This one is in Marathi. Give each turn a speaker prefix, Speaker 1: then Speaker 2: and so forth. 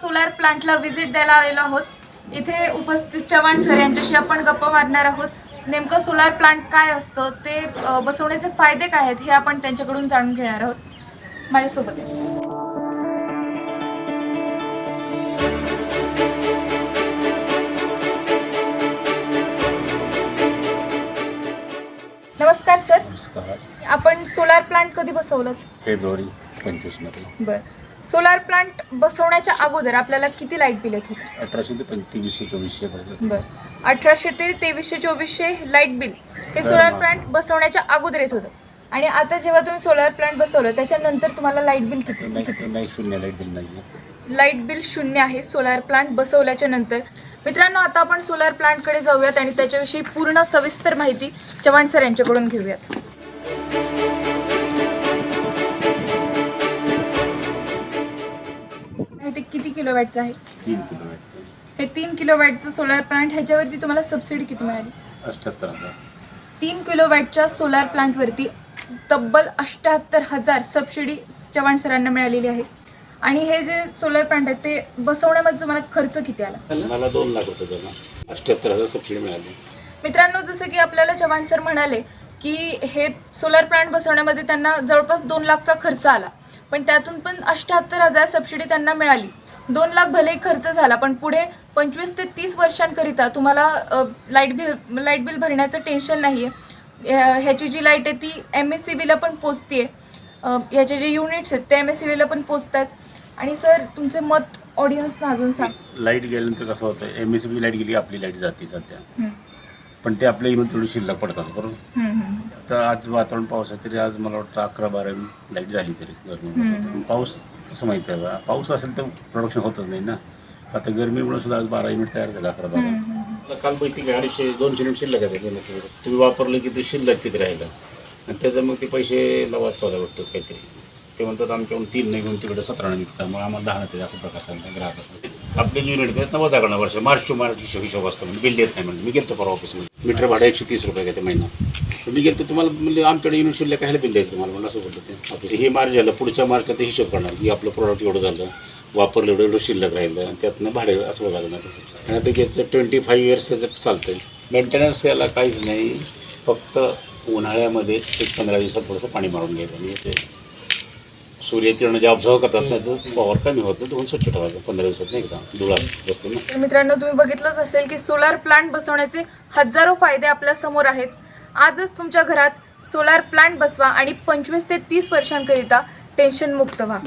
Speaker 1: सोलार प्लांटला व्हिजिट द्यायला आलेलो आहोत. इथे उपस्थित चव्हाण सर यांच्याशी आपण गप्पा मारणार आहोत. नेमकं सोलार प्लांट काय असतं ते बसवण्याचे फायदे काय आहेत हे आपण त्यांच्याकडून जाणून घेणार आहोत. माझ्यासोबत. नमस्कार सर आपण सोलार प्लांट कधी बसवलं?
Speaker 2: फेब्रुवारी पंचवीसमध्ये.
Speaker 1: बर. सोलार प्लांट बसवण्याच्या अगोदर आपल्याला किती लाइट बिल येत होतं?
Speaker 2: अठराशे ते पंचवीसशे चोवीसशे पर्यंत.
Speaker 1: बर. अठराशे ते तेवीसशे चोवीसशे लाइट बिल हे सोलार प्लांट बसवण्याच्या अगोदर येत होतं. आणि आता जेव्हा तुम्ही सोलार प्लांट बसवलं त्याच्यानंतर तुम्हाला लाइट बिल किती
Speaker 2: नाही नाही शून्य लाइट बिल नाही आहे
Speaker 1: लाइट बिल शून्य आहे सोलार प्लांट बसवल्याच्या नंतर. मित्रांनो आता आपण सोलार प्लांटकडे जाऊयात आणि त्याच्याविषयी पूर्ण सविस्तर माहिती चव्हाण सर यांच्याकडून घेऊयात. किलो वॅटचं आहे.
Speaker 2: तीन किलो वॅटचं
Speaker 1: हे तीन किलो वॅटचं सोलार प्लांट ह्याच्यावरती तुम्हाला सबसिडी किती मिळाली?
Speaker 2: अठ्ठ्याहत्तर हजार.
Speaker 1: तीन किलो वॅटच्या सोलार प्लांटवरती तब्बल अष्ट्याहत्तर हजार सबसिडी चव्हाण सरांना मिळालेली आहे. आणि हे जे सोलार प्लांट आहे ते बसवण्यामध्ये तुम्हाला खर्च किती आला?
Speaker 2: मला दोन लाख रुपये झाला अठ्ठ्याहत्तर हजार सबसिडी मिळाली.
Speaker 1: मित्रांनो जसं की आपल्याला चव्हाण सर म्हणाले की हे सोलार प्लांट बसवण्यामध्ये त्यांना जवळपास दोन लाखचा खर्च आला. पण त्यातून पण अष्ट्याहत्तर हजार सबसिडी त्यांना मिळाली. दोन लाख भलेही खर्च झाला पण पुढे पंचवीस ते तीस वर्षांकरिता तुम्हाला लाइट बिल लाइट बिल भरण्याचं टेन्शन नाही आहे ह्याची जी लाइट आहे ती एम एस सी बीला पण पोचते ह्याचे जे युनिट्स आहेत ते एम एस सी बीला पण पोचत आहेत आणि सर तुमचे मत ऑडियन्सना अजून सांग.
Speaker 2: लाइट गेल्यानंतर कसं होतं एम एस बी लाइट गेली आपली लाइट जाते सध्या. पण ते आपल्या इव्हन थोडी शिल्लक पडतात बरोबर. तर आज वातावरण पावसाचं तरी आज मला वाटतं अकरा बारा लाइट झाली तरी. पाऊस कसं माहिती आहे. का पाऊस असेल तर प्रोडक्शन होतच नाही ना. आता गरमीमुळे सुद्धा आज बारा युनिट तयार झाला अकरा बारा. मला काल माहिती की अडीचशे दोनशे युनिट शिल्लक आहे तुम्ही वापरलं की ते शिल्लक किती राहिलं? आणि त्याचं मग ते पैसे लवाद चौदा वाटतात काहीतरी. ते म्हणतात आमच्याकडून तीन नाही घेऊन तिकडे सतरा नाही. निघतात मग आम्हाला दहा नाही असं प्रकार चालतं ग्राहकाचं. आपले जे युनिट आहेत नव्वद जागा वर्ष मार्च टू मार्च हिशोब हिशोब असतो म्हणजे बिल देत नाही म्हणजे मी गेलो परवा ऑफिसमध्ये मीटर भाडं एकशे तीस रुपये घेते महिना. मी गेलो तुम्हाला म्हणजे आमच्याकडे युनिट शिल्लक कायला बिल द्यायचं तुम्हाला? म्हणलं असं बोलतो ते. ऑफिस हे मार्च झालं पुढच्या मार्चला ते हिशोब करणार. की आपलं प्रोडक्ट एवढं झालं वापरलं एवढं एवढं शिल्लक राहिलं आणि त्यातनं भाडे असं झालं ना आणि ते त्याचं ट्वेंटी फाईव्ह इयर्स त्याचं चालतं मेंटेनन्स याला काहीच नाही. फक्त उन्हाळ्यामध्ये एक पंधरा दिवसात थोडंसं पाणी मारून घ्यायचं. म्हणजे ते सूर्यकिरण जे ऑब्झर्व करतात त्याचं पॉवर कमी होत नाही धुवून स्वच्छ ठेवायचं पंधरा दिवसात नाही एकदा धुळा बसते ना.
Speaker 1: तर मित्रांनो तुम्ही बघितलंच असेल की सोलार प्लांट बसवण्याचे हजारो फायदे आपल्यासमोर आहेत. आजच तुमच्या घरात सोलार प्लांट बसवा आणि पंचवीस ते तीस वर्षांकरिता टेन्शन मुक्त व्हा.